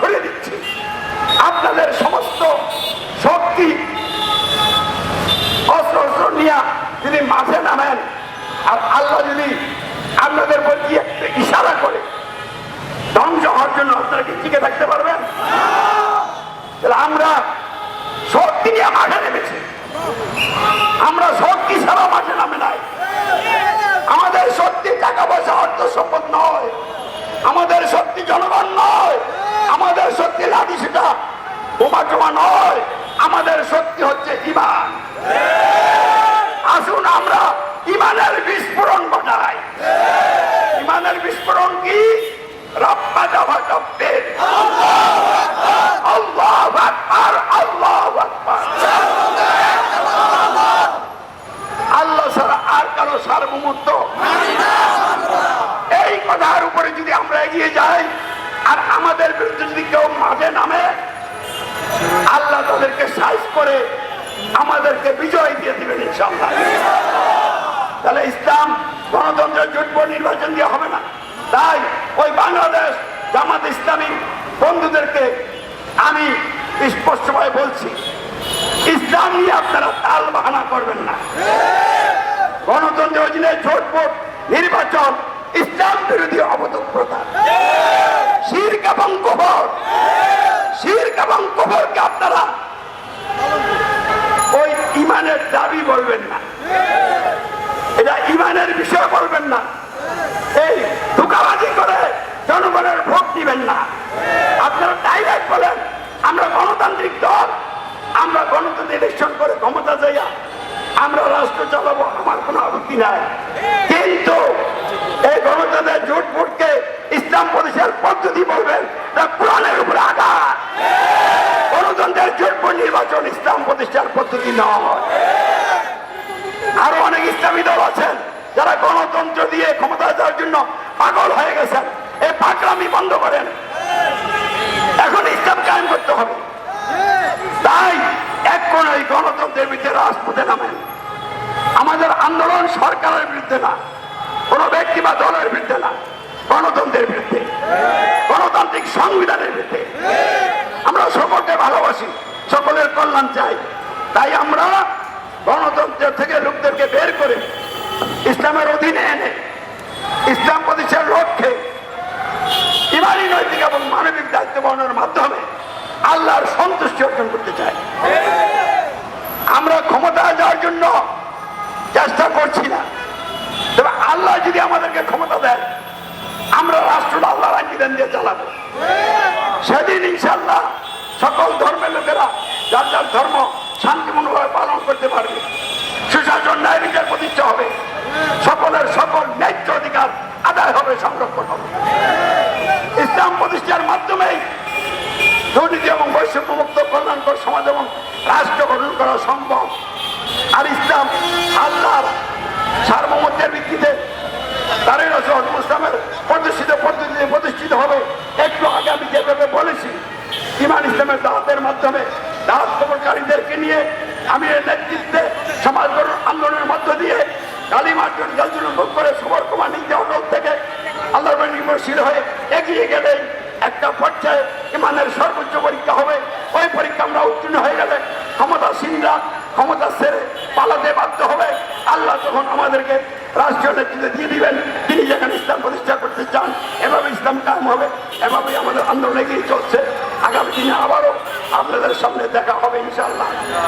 সরিয়ে দিচ্ছি। আপনাদের সমস্ত শক্তি, অস্ত্র অস্ত্র নিয়ে যদি মাঠে নামেন, আর আল্লাহ যদি আপনাদের প্রতি একটা ইশারা করে, ধ্বংস হওয়ার জন্য আপনারা কি টিকে থাকতে পারবেন? আমরা শক্তি নিয়ে মাঠে নেমেছি। আমরা শক্তি ছাড়া মাঠে নামে নাই। আমাদের শক্তি টাকা পয়সা, অর্থ সম্পদ নয় আমাদের শক্তি জনগণ নয় আমাদের শক্তি লাঠি সেটা বোমা টোমা নয় আমাদের শক্তি হচ্ছে ইমান আসুন আমরা ইমানের বিস্ফোরণ ঘটাই আল্লাহ ছাড়া আর উপরে যদি আমরা এগিয়ে যাই, আর আমাদের যদি কেউ মাঠে নামে, আল্লাহ তাদেরকে সাইজ করে আমাদেরকে বিজয় দিয়ে দিবেন ইনশাল্লাহ তাহলে ইসলাম গণতন্ত্রের জোটব নির্বাচন দিয়ে হবে না। তাই ওই বাংলাদেশ জামাত ইসলামী বন্ধুদেরকে আমি স্পষ্টভাবে বলছি, ইসলাম নিয়ে আপনারা তাল বাহানা করবেন না। গণতন্ত্রের অধীনে জোট ভোট, নির্বাচন, ইসলাম বিরোধী অবতপ্রতা। শির্ক এবং কবর শির্ক এবং কবরকে আপনারা ওই ইমানের দাবি বলবেন না। এটা ইমানের বিষয় বলবেন না। এই জনগণের ভোট দিবেন না। আপনারা ডাইরেক্ট বলেন, আমরা গণতান্ত্রিক দল, আমরা গণতন্ত্র ইলেকশন করে ক্ষমতা যাইয়া আমরা রাষ্ট্র চালাবো, আমার কোনো আপত্তি নাই। কিন্তু এই গণতন্ত্রের জোট ভোটকে ইসলাম প্রদেশের পদ্ধতি বলবেন, তা কোরআনের উপরে আঘাত। গণতন্ত্রের জোট নির্বাচন ইসলাম প্রতিষ্ঠার পদ্ধতি নয়। আরও অনেক ইসলামী দল আছেন যারা গণতন্ত্র দিয়ে ক্ষমতা দেওয়ার জন্য পাগল হয়ে গেছেন। এই পাগলামি বন্ধ করেন। এখন ইসলাম কায়েম করতে হবে। তাই এক কোন এই গণতন্ত্রের বিরুদ্ধে রাজপথে নামেন। আমাদের আন্দোলন সরকারের বিরুদ্ধে না, কোন ব্যক্তি বা দলের বিরুদ্ধে না, গণতন্ত্রের বিরুদ্ধে। গণতান্ত্রিক সংবিধানের বিরুদ্ধে। আমরা সকলকে ভালোবাসি, সকলের কল্যাণ চাই। তাই আমরা গণতন্ত্র থেকে লোকদেরকে বের করে ইসলামের অধীনে এনে ইসলাম প্রতিষ্ঠার লক্ষ্যে ইমানি নৈতিক এবং মানবিক দায়িত্ব পালনের মাধ্যমে আল্লাহর সন্তুষ্টি অর্জন করতে চাই। আমরা ক্ষমতায় যাওয়ার জন্য চেষ্টা করছি না। তবে আল্লাহ যদি আমাদেরকে ক্ষমতা দেন, আমরা রাষ্ট্রটা আল্লাহর বিধান দিয়ে চালাবো। সেদিন ইনশাল্লাহ সকল ধর্মের লোকেরা, যার যার ধর্ম শান্তিপূর্ণভাবে পালন করতে পারবে, সুশাসন ন্যায় বিচার প্রতিষ্ঠা হবে। সকলের সকল ন্যায্য অধিকার আদায় হবে সংরক্ষণ হবে ইসলাম প্রতিষ্ঠার মাধ্যমেই দুর্নীতি এবং বৈষম্য মুক্ত কল্যাণকর সমাজ এবং রাষ্ট্র গঠন করা সম্ভব। আর ইসলাম আল্লাহর সার্বভৌমত্বের ভিত্তিতে তারই রসল ইসলামের প্রতিষ্ঠিত পদ্ধতিতে প্রতিষ্ঠিত হবে। একটু আগে আমি যেভাবে বলেছি, ইমান ইসলামের দাওয়াতের মাধ্যমে দাওয়াত কবরকারীদেরকে নিয়ে আমি এর নেতৃত্বে সমাজ গঠন আন্দোলনের মধ্য দিয়ে কালীমার্জন ভোগ করে সবর কুমার নিজে থেকে আল্লাহর নির্ভরশীল হয়ে এগিয়ে গেলেই একটা পর্যায়ে ইমানের সর্বোচ্চ পরীক্ষা হবে। ওই পরীক্ষা আমরা উত্তীর্ণ হয়ে গেলে ক্ষমতাসীনরা ক্ষমতা সেরে পালাতে বাধ্য হবে। আল্লাহ তখন আমাদেরকে রাষ্ট্রীয় নেতৃত্বে দিয়ে দিবেন। তিনি যেখানে ইসলাম প্রতিষ্ঠা করতে চান এভাবে ইসলাম কায়েম হবে, এভাবেই আমাদের আন্দোলন এগিয়ে চলছে। আগামী দিনে আবারও আপনাদের সামনে দেখা হবে ইনশাল্লাহ